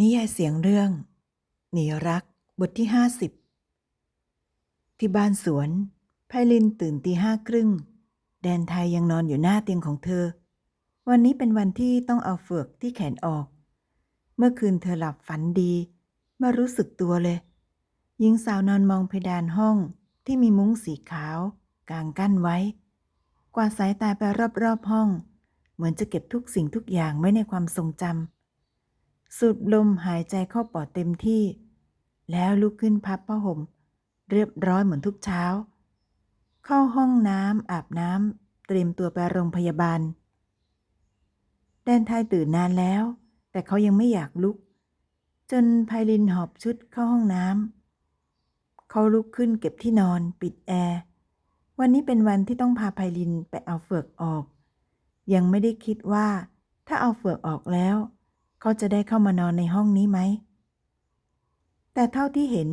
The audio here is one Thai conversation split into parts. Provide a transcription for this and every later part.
นิยายเสียงเรื่อง หนีรัก บทที่ห้าสิบที่บ้านสวนไพลินตื่นตีห้าครึ่ง แดนไทยยังนอนอยู่หน้าเตียงของเธอ วันนี้เป็นวันที่ต้องเอาเฟือกที่แขนออก เมื่อคืนเธอหลับฝันดีไม่รู้สึกตัวเลย หญิงสาวนอนมองเพดานห้องที่มีมุ้งสีขาว กางกั้นไว้ กวาดสายตาไปรอบๆห้อง เหมือนจะเก็บทุกสิ่งทุกอย่างไว้ในความทรงจำ สูดลมหายใจเข้าปอดเต็มที่ แล้วลุกขึ้นพับผ้าห่ม เรียบร้อยเหมือนทุกเช้า เข้าห้องน้ำอาบน้ำเตรียมตัวไปโรงพยาบาล แดนไทยตื่นนานแล้ว แต่เขายังไม่อยากลุก จนไพลินหอบชุดเข้าห้องน้ำเขาลุกขึ้นเก็บที่นอนปิดแอร์วันนี้เป็นวันที่ต้องพาไพลินไปเอาเฟือกออก ยังไม่ได้คิดว่า ถ้าเอาเฟือกออกแล้ว เขาจะได้เข้ามานอนในห้องนี้ไหม แต่เท่าที่เห็น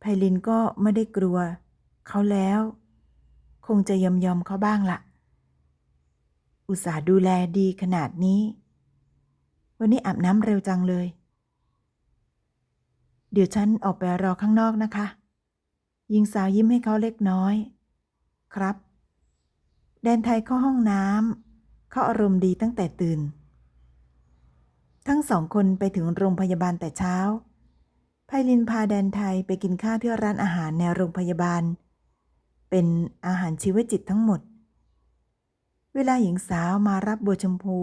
ไพลินก็ไม่ได้กลัว เขาแล้ว คงจะยอมยอมเขาบ้างละอุตส่าห์ดูแลดีขนาดนี้ วันนี้อาบน้ำเร็วจังเลย เดี๋ยวฉันออกไปรอข้างนอกนะคะหญิงสาวยิ้มให้เขาเล็กน้อย ครับ แดนไทยเข้าห้องน้ำเขาอารมณ์ดีตั้งแต่ตื่น ทั้งสองคนไปถึงโรงพยาบาลแต่เช้า ไพลินพาแดนไทยไปกินข้าวที่ร้านอาหารในโรงพยาบาล เป็นอาหารชีวจิตทั้งหมด เวลาหญิงสาวมารับบัวชมพู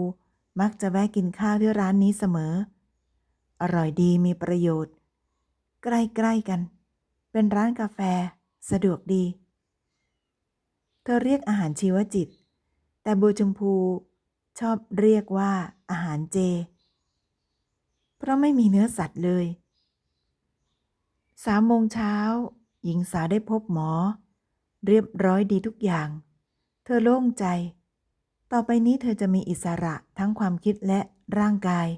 มักจะแวะกินข้าวที่ร้านนี้เสมอ อร่อยดีมีประโยชน์ ใกล้ๆกัน เป็นร้านกาแฟ สะดวกดี เธอเรียกอาหารชีวจิต แต่บัวชมพูชอบเรียกว่าอาหารเจ เพราะไม่มีเนื้อสัตว์เลยสามโมงเช้า หญิงสาวได้พบหมอ เรียบร้อยดีทุกอย่าง เธอโล่งใจ ต่อไปนี้เธอจะมีอิสระทั้งความคิดและร่างกาย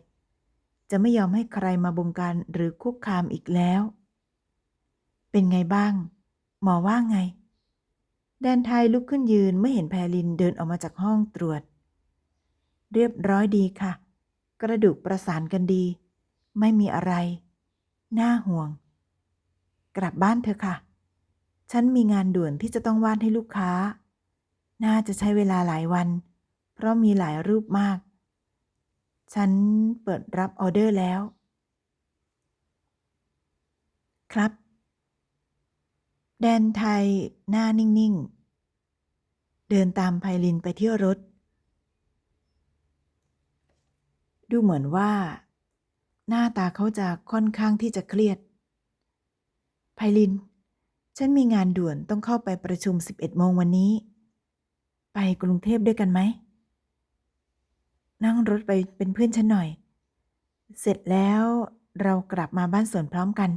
จะไม่ยอมให้ใครมาบงการหรือคุกคามอีกแล้ว เป็นไงบ้าง หมอว่าไง แดนไทยลุกขึ้นยืนเมื่อเห็นแพรลินเดินออกมาจากห้องตรวจ เรียบร้อยดีค่ะ กระดูกประสานกันดี ไม่มีอะไร น่าห่วง กลับบ้านเถอะค่ะ ฉันมีงานด่วนที่จะต้องวาดให้ลูกค้า น่าจะใช้เวลาหลายวัน เพราะมีหลายรูปมาก ฉันเปิดรับออเดอร์แล้ว ครับ แดนไทยหน้านิ่ง ๆ เดินตามไพลินไปเที่ยวรถ ดูเหมือนว่า หน้าตาเขาจะค่อนข้างที่จะเครียด ไพลิน ฉันมีงานด่วนต้องเข้าไปประชุม 11 โมงวันนี้ ไปกรุงเทพด้วยกันไหม นั่งรถไปเป็นเพื่อนฉันหน่อย เสร็จแล้วเรากลับมาบ้านสวนพร้อมกัน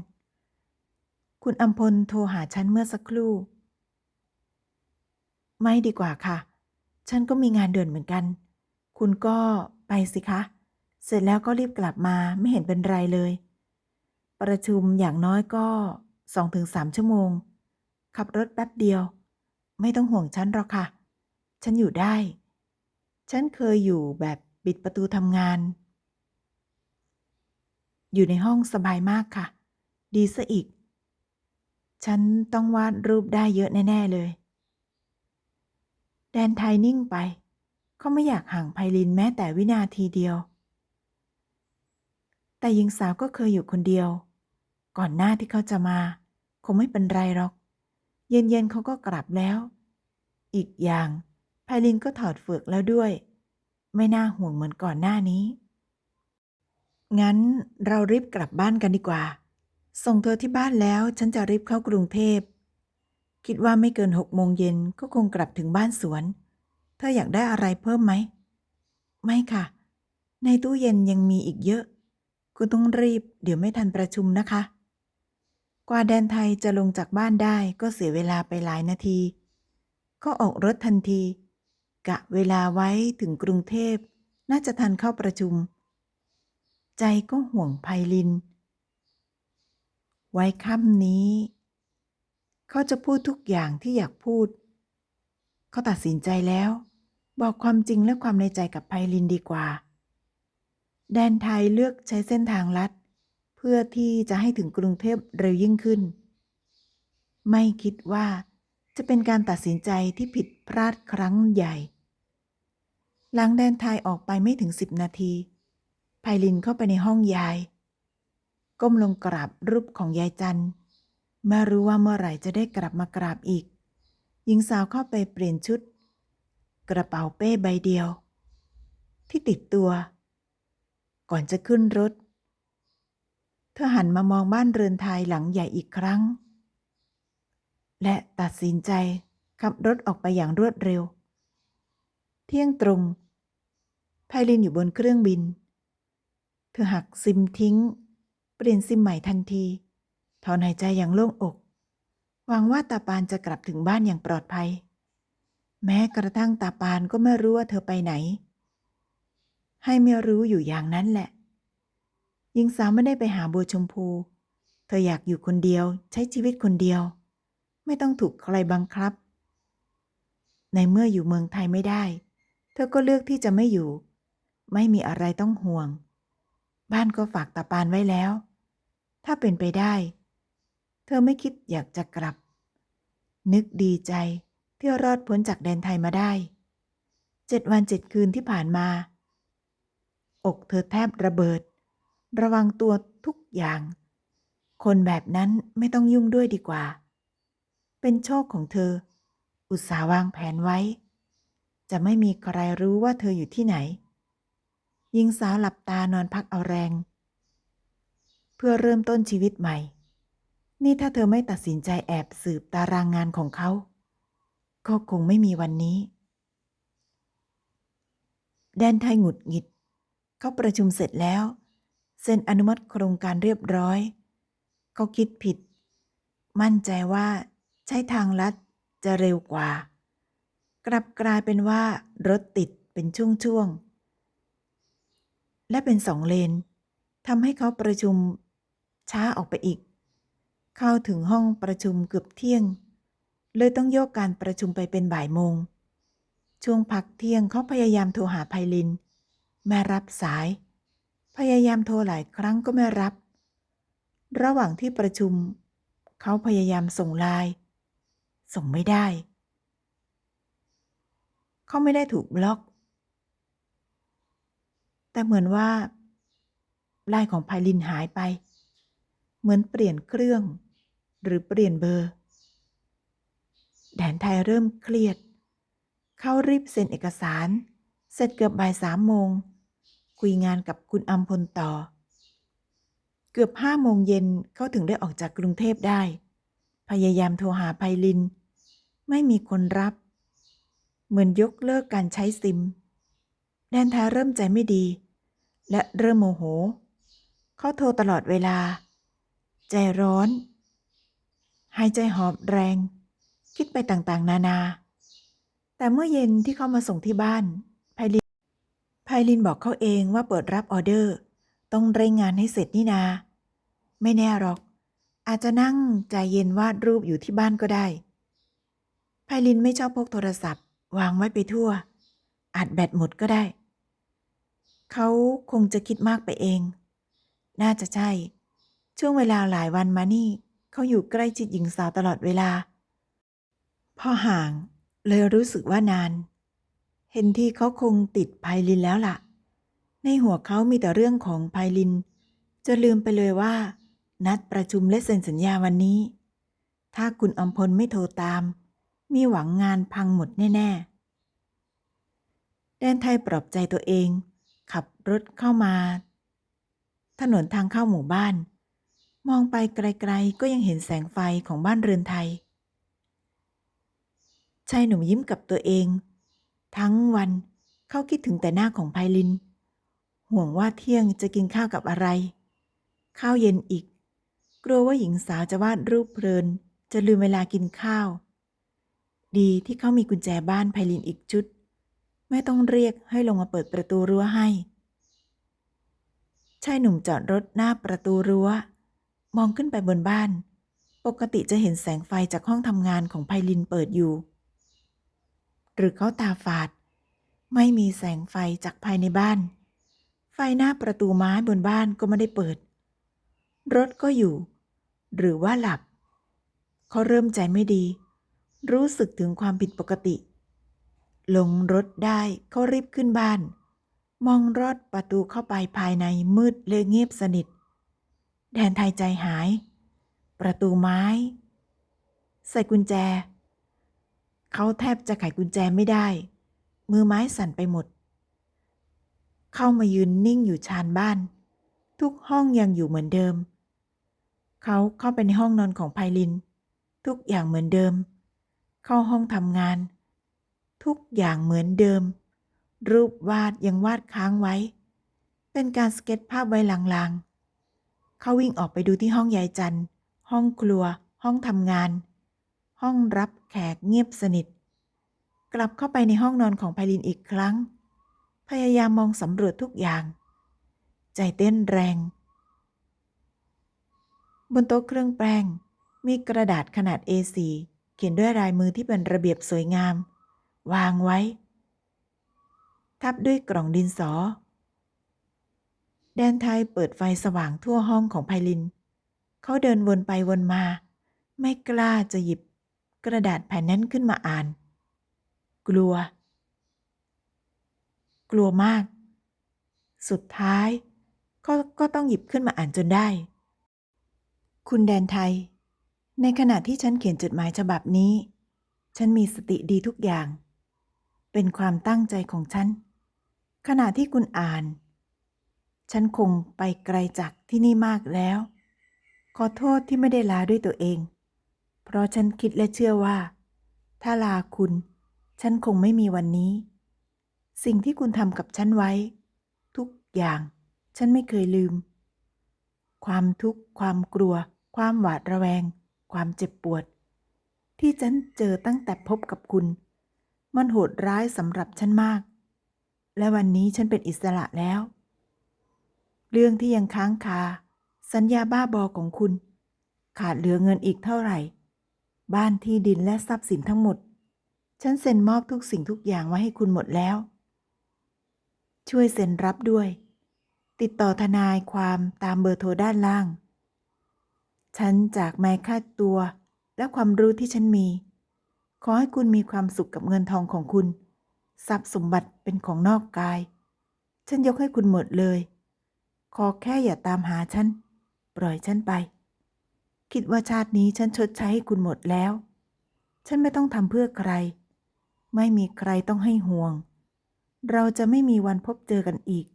คุณอัมพลโทรหาฉันเมื่อสักครู่ ไม่ดีกว่าค่ะ ฉันก็มีงานด่วนเหมือนกัน คุณก็ไปสิคะ เสร็จแล้วก็รีบกลับมาไม่เห็นเป็นไรเลย ประชุมอย่างน้อยก็สองถึงสามชั่วโมง ขับรถแป๊บเดียว ไม่ต้องห่วงฉันหรอกค่ะ ฉันอยู่ได้ ฉันเคยอยู่แบบปิดประตูทำงาน อยู่ในห้องสบายมากค่ะ ดีซะอีก ฉันต้องวาดรูปได้เยอะแน่ ๆ เลย แดนไทยนิ่งไป เขาไม่อยากห่างไพลินแม้แต่วินาทีเดียว แต่หญิงสาวก็เคยอยู่คนเดียว ก่อนหน้าที่เขาจะมา คงไม่เป็นไรหรอก เย็นๆเขาก็กลับแล้ว อีกอย่างไพลินก็ถอดเฟือกแล้วด้วย ไม่น่าห่วงเหมือนก่อนหน้านี้ งั้นเรารีบกลับบ้านกันดีกว่า ส่งเธอที่บ้านแล้วฉันจะรีบเข้ากรุงเทพ คิดว่าไม่เกินหกโมงเย็นก็คงกลับถึงบ้านสวน เธออยากได้อะไรเพิ่มไหม ไม่ค่ะ ในตู้เย็นยังมีอีกเยอะ คุณต้องรีบ เดี๋ยวไม่ทันประชุมนะคะ กว่าแดนไทยจะลงจากบ้านได้ก็เสียเวลาไปหลายนาที ก็ออกรถทันที กะเวลาไว้ถึงกรุงเทพ น่าจะทันเข้าประชุม ใจก็ห่วงไพลิน ไว้ค่ำนี้ เขาจะพูดทุกอย่างที่อยากพูด เขาตัดสินใจแล้ว บอกความจริงและความในใจกับไพลินดีกว่า แดนไทยเลือกใช้เส้นทางลัด เพื่อที่จะให้ถึงกรุงเทพเร็วยิ่งขึ้น ไม่คิดว่าจะเป็นการตัดสินใจที่ผิดพลาดครั้งใหญ่ หลังแดนไทยออกไปไม่ถึงสิบนาทีไพลินเข้าไปในห้องยาย ก้มลงกราบรูปของยายจันไม่รู้ว่าเมื่อไหร่จะได้กลับมากราบอีก หญิงสาวเข้าไปเปลี่ยนชุด กระเป๋าเป้ใบเดียว ที่ติดตัว ก่อนจะขึ้นรถ เธอหันมามองบ้านเรือนไทยหลังใหญ่อีกครั้ง และตัดสินใจขับรถออกไปอย่างรวดเร็ว เที่ยงตรงไพลินอยู่บนเครื่องบิน เธอหักซิมทิ้ง เปลี่ยนซิมใหม่ทันที ถอนหายใจอย่างโล่งอก หวังว่าตาปานจะกลับถึงบ้านอย่างปลอดภัย แม้กระทั่งตาปานก็ไม่รู้ว่าเธอไปไหน ให้ไม่รู้อยู่อย่างนั้นแหละหญิงสาวไม่ได้ไปหาบัวชมพู เธออยากอยู่คนเดียวใช้ชีวิตคนเดียว ไม่ต้องถูกใครบังคับ ในเมื่ออยู่เมืองไทยไม่ได้ เธอก็เลือกที่จะไม่อยู่ ไม่มีอะไรต้องห่วง บ้านก็ฝากตาปานไว้แล้ว ถ้าเป็นไปได้ เธอไม่คิดอยากจะกลับ นึกดีใจที่รอดพ้นจากแดนไทยมาได้ เจ็ดวันเจ็ดคืนที่ผ่านมา อกเธอแทบระเบิด ระวังตัวทุกอย่าง คนแบบนั้นไม่ต้องยุ่งด้วยดีกว่า เป็นโชคของเธอ อุตสาห์วางแผนไว้ จะไม่มีใครรู้ว่าเธออยู่ที่ไหนหญิงสาวหลับตานอนพักเอาแรง เพื่อเริ่มต้นชีวิตใหม่ นี่ถ้าเธอไม่ตัดสินใจแอบสืบตารางงานของเขา ก็คงไม่มีวันนี้ แดนไทยหงุดหงิด เขาประชุมเสร็จแล้ว เซ็นอนุมัติโครงการเรียบร้อย เขาคิดผิด มั่นใจว่าใช้ทางลัดจะเร็วกว่า กลับกลายเป็นว่ารถติดเป็นช่วงๆ และเป็นสองเลนทำให้เขาประชุมช้าออกไปอีก เข้าถึงห้องประชุมเกือบเที่ยง เลยต้องโยกการประชุมไปเป็นบ่ายโมง ช่วงพักเที่ยงเขาพยายามโทรหาไพลิน แม่รับสาย พยายามโทรหลายครั้งก็ไม่รับ ระหว่างที่ประชุม เขาพยายามส่งไลน์ส่งไม่ได้ เขาไม่ได้ถูกบล็อก แต่เหมือนว่าไลน์ของไพลินหายไป เหมือนเปลี่ยนเครื่อง หรือเปลี่ยนเบอร์ แดนไทยเริ่มเครียด เขารีบเซ็นเอกสาร เสร็จเกือบบ่ายสามโมง คุยงานกับคุณอัมพลต่อ เกือบห้าโมงเย็นเขาถึงได้ออกจากกรุงเทพได้ พยายามโทรหาไพลิน ไม่มีคนรับ เหมือนยกเลิกการใช้ซิม แดนไทยเริ่มใจไม่ดี และเริ่มโมโห เขาโทรตลอดเวลา ใจร้อน หายใจหอบแรง คิดไปต่างๆ นานา แต่เมื่อเย็นที่เขามาส่งที่บ้าน ไพลินบอกเขาเองว่าเปิดรับออเดอร์ ต้องเร่งงานให้เสร็จนี่นา ไม่แน่หรอก อาจจะนั่งใจเย็นวาดรูปอยู่ที่บ้านก็ได้ไพลินไม่ชอบพกโทรศัพท์ วางไว้ไปทั่ว อาจแบตหมดก็ได้ เขาคงจะคิดมากไปเอง น่าจะใช่ ช่วงเวลาหลายวันมานี่ เขาอยู่ใกล้จิตหญิงสาวตลอดเวลา พอห่างเลยรู้สึกว่านาน ห็นที่เขาคงติดไพลินแล้วล่ะ ในหัวเขามีแต่เรื่องของไพลิน จะลืมไปเลยว่า นัดประชุมและเซ็นสัญญาวันนี้ ถ้าคุณอมพลไม่โทรตาม มีหวังงานพังหมดแน่ ๆ แดนไทยปลอบใจตัวเอง ขับรถเข้ามา ถนนทางเข้าหมู่บ้าน มองไปไกลๆ ก็ยังเห็นแสงไฟของบ้านเรือนไทยชายหนุ่มยิ้มกับตัวเอง ทั้งวันเขาคิดถึงแต่หน้าของไพลิน ห่วงว่าเที่ยงจะกินข้าวกับอะไร ข้าวเย็นอีก กลัวว่าหญิงสาวจะวาดรูปเพลิน จะลืมเวลากินข้าว ดีที่เขามีกุญแจบ้านไพลินอีกชุด ไม่ต้องเรียกให้ลงมาเปิดประตูรั้วให้ชายหนุ่มจอดรถหน้าประตูรั้ว มองขึ้นไปบนบ้าน ปกติจะเห็นแสงไฟจากห้องทำงานของไพลินเปิดอยู่ หรือเขาตาฝาด ไม่มีแสงไฟจากภายในบ้าน ไฟหน้าประตูไม้บนบ้านก็ไม่ได้เปิด รถก็อยู่ หรือว่าหลับ เขาเริ่มใจไม่ดี รู้สึกถึงความผิดปกติ ลงรถได้เขารีบขึ้นบ้าน มองรอดประตูเข้าไปภายในมืดเลยเงียบสนิท แดนไทยใจหาย ประตูไม้ ใส่กุญแจ เขาแทบจะไขกุญแจไม่ได้ มือไม้สั่นไปหมด เข้ามายืนนิ่งอยู่ชานบ้าน ทุกห้องยังอยู่เหมือนเดิม เขาเข้าไปในห้องนอนของไพลิน ทุกอย่างเหมือนเดิม เข้าห้องทำงาน ทุกอย่างเหมือนเดิม รูปวาดยังวาดค้างไว้ เป็นการสเก็ตภาพไว้ลางๆ เขาวิ่งออกไปดูที่ห้องยายจันห้องครัว ห้องทำงาน ห้องรับ แขกเงียบสนิท กลับเข้าไปในห้องนอนของไพลินอีกครั้ง พยายามมองสำรวจทุกอย่าง ใจเต้นแรง บนโต๊ะเครื่องแป้งมีกระดาษขนาด A4 เขียนด้วยลายมือที่เป็นระเบียบสวยงาม วางไว้ ทับด้วยกล่องดินสอ แดนไทยเปิดไฟสว่างทั่วห้องของไพลิน เขาเดินวนไปวนมา ไม่กล้าจะหยิบ กระดาษแผ่นนั้นขึ้นมาอ่าน กลัว กลัวมาก สุดท้าย ก็ก็ต้องหยิบขึ้นมาอ่านจนได้ คุณแดนไทย ในขณะที่ฉันเขียนจดหมายฉบับนี้ ฉันมีสติดีทุกอย่าง เป็นความตั้งใจของฉัน ขณะที่คุณอ่าน ฉันคงไปไกลจากที่นี่มากแล้ว ขอโทษที่ไม่ได้ลาด้วยตัวเอง เพราะฉันคิดและเชื่อว่า ถ้าลาคุณ ฉันคงไม่มีวันนี้ สิ่งที่คุณทำกับฉันไว้ ทุกอย่าง ฉันไม่เคยลืม ความทุกข์ ความกลัว ความหวาดระแวง ความเจ็บปวด ที่ฉันเจอตั้งแต่พบกับคุณ มันโหดร้ายสำหรับฉันมาก และวันนี้ฉันเป็นอิสระแล้ว เรื่องที่ยังค้างคา สัญญาบ้าบอของคุณ ขาดเหลือเงินอีกเท่าไหร่ บ้านที่ดินและทรัพย์สินทั้งหมด ฉันเซ็นมอบทุกสิ่งทุกอย่างไว้ให้คุณหมดแล้ว ช่วยเซ็นรับด้วย ติดต่อทนายความตามเบอร์โทรด้านล่าง ฉันจากแม้ค่าตัวและความรู้ที่ฉันมี ขอให้คุณมีความสุขกับเงินทองของคุณ ทรัพย์สมบัติเป็นของนอกกาย ฉันยกให้คุณหมดเลย ขอแค่อย่าตามหาฉัน ปล่อยฉันไป คิดว่าชาตินี้ฉันชดใช้ให้คุณหมดแล้ว ฉันไม่ต้องทำเพื่อใคร ไม่มีใครต้องให้ห่วง เราจะไม่มีวันพบเจอกันอีก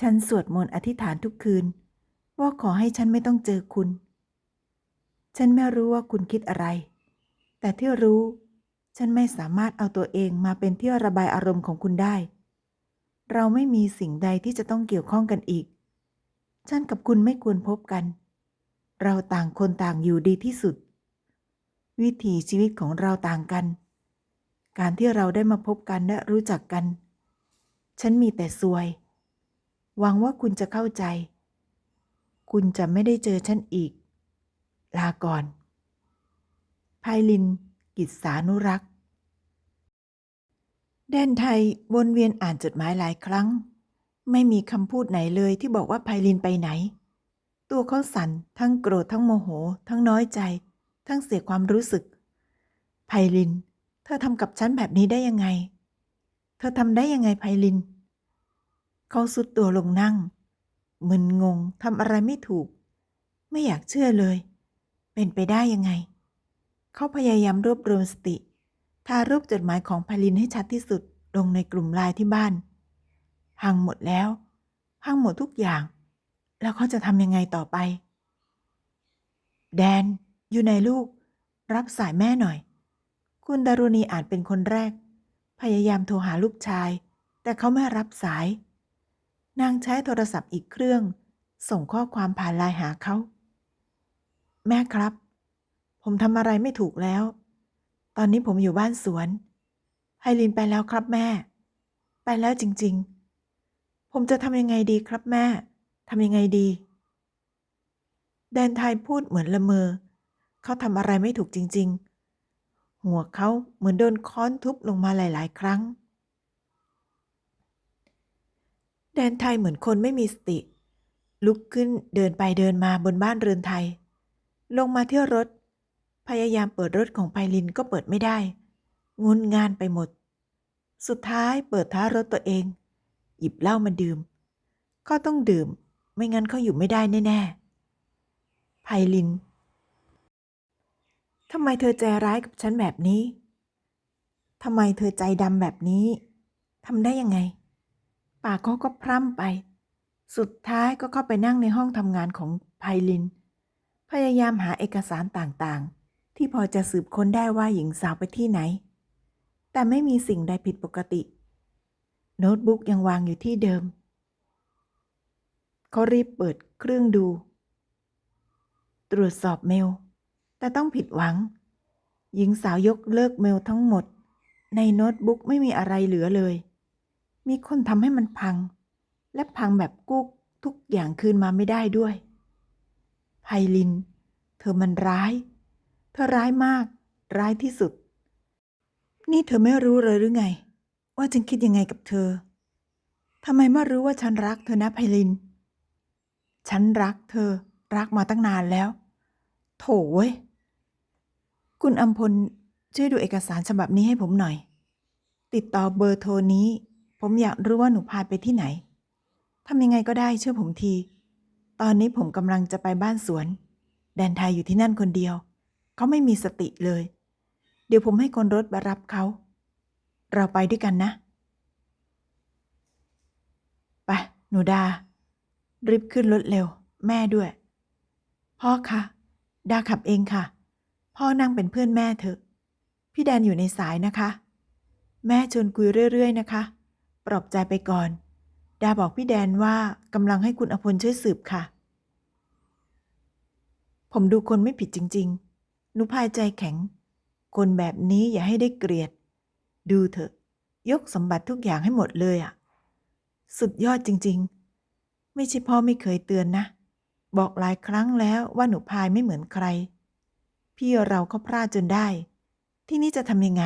ฉันสวดมนต์อธิษฐานทุกคืน ว่าขอให้ฉันไม่ต้องเจอคุณ ฉันไม่รู้ว่าคุณคิดอะไร แต่ที่รู้ ฉันไม่สามารถเอาตัวเองมาเป็นที่ระบายอารมณ์ของคุณได้ เราไม่มีสิ่งใดที่จะต้องเกี่ยวข้องกันอีก ฉันกับคุณไม่ควรพบกัน เราต่างคนต่างอยู่ดีที่สุด วิถีชีวิตของเราต่างกัน การที่เราได้มาพบกันและรู้จักกัน ฉันมีแต่ซวย หวังว่าคุณจะเข้าใจ คุณจะไม่ได้เจอฉันอีก ลาก่อนไพลิน กิจสานุรักษ์ แดนไทยวนเวียนอ่านจดหมายหลายครั้ง ไม่มีคำพูดไหนเลยที่บอกว่าไพลินไปไหน ตัวเขาสั่นทั้งโกรธทั้งโมโห ทั้งน้อยใจ ทั้งเสียความรู้สึก ไพลิน เธอทำกับฉันแบบนี้ได้ยังไง เธอทำได้ยังไงไพลิน เขาสุดตัวลงนั่ง มึนงงทำอะไรไม่ถูก ไม่อยากเชื่อเลย เป็นไปได้ยังไง เขาพยายามรวบรวมสติ ทารูปจดหมายของไพลินให้ชัดที่สุดลงในกลุ่มไลน์ที่บ้าน พังหมดแล้ว พังหมดทุกอย่าง แล้วเขาจะทำยังไงต่อไป แดนอยู่ในลูก รับสายแม่หน่อย คุณดารุณีอาจเป็นคนแรก พยายามโทรหาลูกชาย แต่เขาไม่รับสาย นางใช้โทรศัพท์อีกเครื่อง ส่งข้อความผ่านไลน์หาเขา แม่ครับ ผมทำอะไรไม่ถูกแล้ว ตอนนี้ผมอยู่บ้านสวนไพลินไปแล้วครับแม่ ไปแล้วจริง ๆ ผมจะทำยังไงดีครับแม่ ทำยังไงดี แดนไทยพูดเหมือนละเมอ เขาทำอะไรไม่ถูกจริง ๆ หัวเขาเหมือนโดนค้อนทุบลงมาหลาย ๆ ครั้ง แดนไทยเหมือนคนไม่มีสติ ลุกขึ้นเดินไปเดินมาบนบ้านเรือนไทย ลงมาเที่ยวรถ พยายามเปิดรถของไพลินก็เปิดไม่ได้ งุนงานไปหมด สุดท้ายเปิดท้ารถตัวเอง หยิบเหล้ามาดื่ม ก็ต้องดื่ม ไม่งั้นเขาอยู่ไม่ได้แน่ๆไพลินทำไมเธอใจร้ายกับฉันแบบนี้ ทำไมเธอใจดำแบบนี้ ทำได้ยังไง ปากเขาก็พร่ำไป สุดท้ายก็เข้าไปนั่งในห้องทำงานของไพลิน พยายามหาเอกสารต่างๆ ที่พอจะสืบค้นได้ว่าหญิงสาวไปที่ไหน แต่ไม่มีสิ่งใดผิดปกติ โน้ตบุ๊กยังวางอยู่ที่เดิม เขารีบเปิดเครื่องดู ตรวจสอบเมล แต่ต้องผิดหวัง หญิงสาวยกเลิกเมลทั้งหมด ในโน้ตบุ๊กไม่มีอะไรเหลือเลย มีคนทำให้มันพัง และพังแบบกุ๊กทุกอย่างคืนมาไม่ได้ด้วยไพลิน เธอมันร้าย เธอร้ายมาก ร้ายที่สุด นี่เธอไม่รู้เลยหรือไง ว่าฉันคิดยังไงกับเธอทำไมไม่รู้ว่าฉันรักเธอนะไพลิน ฉันรักเธอรักมาตั้งนานแล้ว โถเว้ย คุณอัมพลช่วยดูเอกสารฉบับนี้ให้ผมหน่อย ติดต่อเบอร์โทรนี้ ผมอยากรู้ว่าหนูพาไปที่ไหนทำยังไงก็ได้เชื่อผมที ตอนนี้ผมกำลังจะไปบ้านสวน แดนไทยอยู่ที่นั่นคนเดียว เขาไม่มีสติเลย เดี๋ยวผมให้คนรถมารับเขา เราไปด้วยกันนะ ไป หนูดา รีบขึ้นรถเร็ว แม่ด้วย พ่อคะดาขับเองค่ะ พ่อนั่งเป็นเพื่อนแม่เถอะ พี่แดนอยู่ในสายนะคะ แม่ชวนคุยเรื่อย ๆ นะคะ ปลอบใจไปก่อน ดาบอกพี่แดนว่ากำลังให้คุณอภลช่วยสืบค่ะ ผมดูคนไม่ผิดจริงๆหนูพายใจแข็ง คนแบบนี้อย่าให้ได้เกลียด ดูเถอะ ยกสมบัติทุกอย่างให้หมดเลยอะ่ะ สุดยอดจริง ๆ ไม่ใช่พ่อไม่เคยเตือนนะ บอกหลายครั้งแล้วว่าหนูพายไม่เหมือนใคร พี่เราก็พลาดจนได้ ที่นี่จะทำยังไง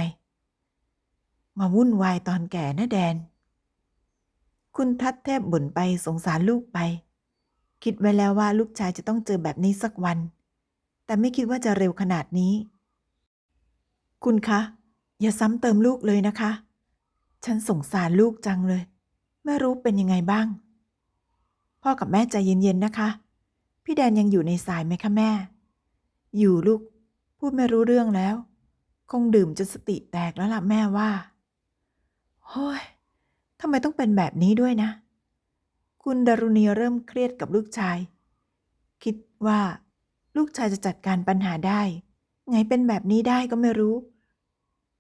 มาวุ่นวายตอนแก่นะแดน คุณทัดแทบบ่นไปสงสารลูกไป คิดไว้แล้วว่าลูกชายจะต้องเจอแบบนี้สักวัน แต่ไม่คิดว่าจะเร็วขนาดนี้ คุณคะ อย่าซ้ำเติมลูกเลยนะคะ ฉันสงสารลูกจังเลย ไม่รู้เป็นยังไงบ้าง พ่อกับแม่ใจเย็นๆนะคะ พี่แดนยังอยู่ในสายไหมคะแม่ อยู่ลูก พูดไม่รู้เรื่องแล้ว คงดื่มจนสติแตกแล้วล่ะแม่ว่าโฮ้ยทำไมต้องเป็นแบบนี้ด้วยนะ คุณดารุณีเริ่มเครียดกับลูกชาย คิดว่าลูกชายจะจัดการปัญหาได้ ไงเป็นแบบนี้ได้ก็ไม่รู้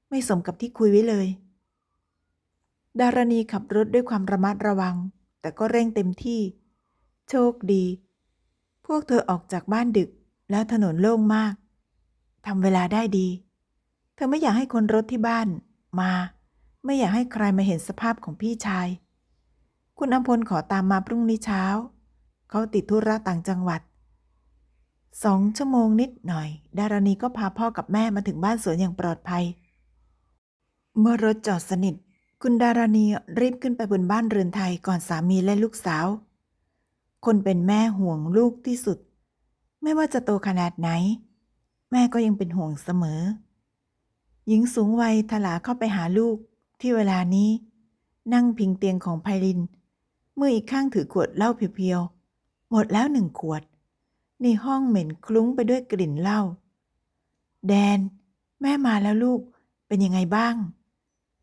ไม่สมกับที่คุยไว้เลย ดารณีขับรถด้วยความระมัดระวัง แต่ก็เร่งเต็มที่ โชคดี พวกเธอออกจากบ้านดึกแล้วถนนโล่งมากทำเวลาได้ดี เธอไม่อยากให้คนรถที่บ้านมา ไม่อยากให้ใครมาเห็นสภาพของพี่ชาย คุณอัมพลขอตามมาพรุ่งนี้เช้า เขาติดธุระต่างจังหวัด สองชั่วโมงนิดหน่อย ดารณีก็พาพ่อกับแม่มาถึงบ้านสวนอย่างปลอดภัย เมื่อรถจอดสนิท คุณดารณีรีบขึ้นไปบนบ้านเรือนไทยก่อนสามีและลูกสาว คนเป็นแม่ห่วงลูกที่สุด ไม่ว่าจะโตขนาดไหน แม่ก็ยังเป็นห่วงเสมอ หญิงสูงวัยถลาเข้าไปหาลูกที่เวลานี้ นั่งพิงเตียงของไพลิน มืออีกข้างถือขวดเหล้าเพียวๆ หมดแล้วหนึ่งขวด ในห้องเหม็นคลุ้งไปด้วยกลิ่นเหล้าแดน แม่มาแล้วลูกเป็นยังไงบ้าง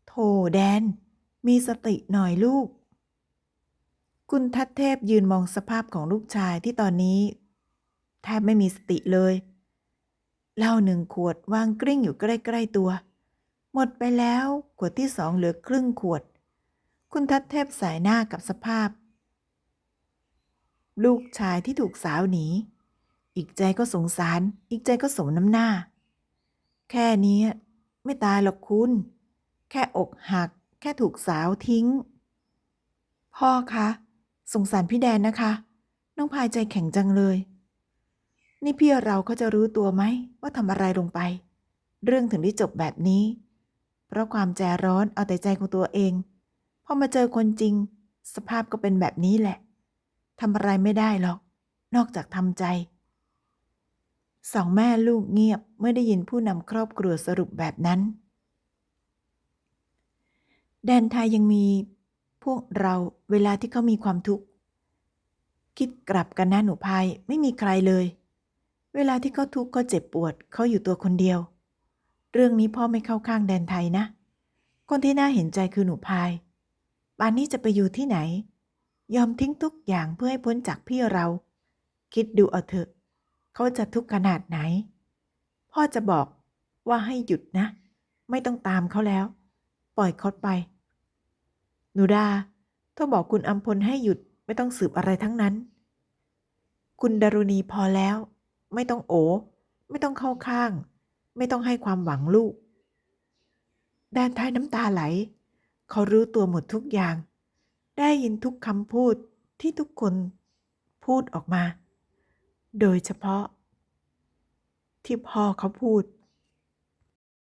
โธ่แดน มีสติหน่อยลูก คุณทัดเทพยืนมองสภาพของลูกชายที่ตอนนี้ แทบไม่มีสติเลย เหล้าหนึ่งขวดวางกลิ้งอยู่ใกล้ ๆตัว หมดไปแล้วขวดที่สองเหลือครึ่งขวด คุณทัดเทพสายหน้ากับสภาพ ลูกชายที่ถูกสาวหนี อีกใจก็สงสาร อีกใจก็สมน้ำหน้า แค่นี้ไม่ตายหรอกคุณ แค่อกหัก แค่ถูกสาวทิ้ง พ่อคะ สงสารพี่แดนนะคะ น้องพายใจแข็งจังเลย นี่พี่เราเขาจะรู้ตัวไหมว่าทำอะไรลงไป เรื่องถึงได้จบแบบนี้ เพราะความใจร้อนเอาแต่ใจของตัวเอง พอมาเจอคนจริง สภาพก็เป็นแบบนี้แหละทำอะไรไม่ได้หรอก นอกจากทำใจ สองแม่ลูกเงียบเมื่อได้ยินผู้นำครอบครัวสรุปแบบนั้น แดนไทยยังมี พวกเราเวลาที่เขามีความทุกข์ คิดกลับกันนะหนูพายไม่มีใครเลย เวลาที่เขาทุกข์เขาเจ็บปวดเขาอยู่ตัวคนเดียว เรื่องนี้พ่อไม่เข้าข้างแดนไทยนะ คนที่น่าเห็นใจคือหนูพายป่านนี้จะไปอยู่ที่ไหน ยอมทิ้งทุกอย่างเพื่อให้พ้นจากพี่เรา คิดดูเอาเถอะเขาจะทุกข์ขนาดไหน พ่อจะบอกว่าให้หยุดนะ ไม่ต้องตามเขาแล้ว ปล่อยเขาไป หนูดาถ้าบอกคุณอัมพลให้หยุดไม่ต้องสืบอะไรทั้งนั้น คุณดารุณีพอแล้ว ไม่ต้องโอ ไม่ต้องเข้าข้าง ไม่ต้องให้ความหวังลูก แดนไทยน้ำตาไหล เขารู้ตัวหมดทุกอย่าง ได้ยินทุกคำพูดที่ทุกคนพูดออกมา โดยเฉพาะ ที่พ่อเขาพูด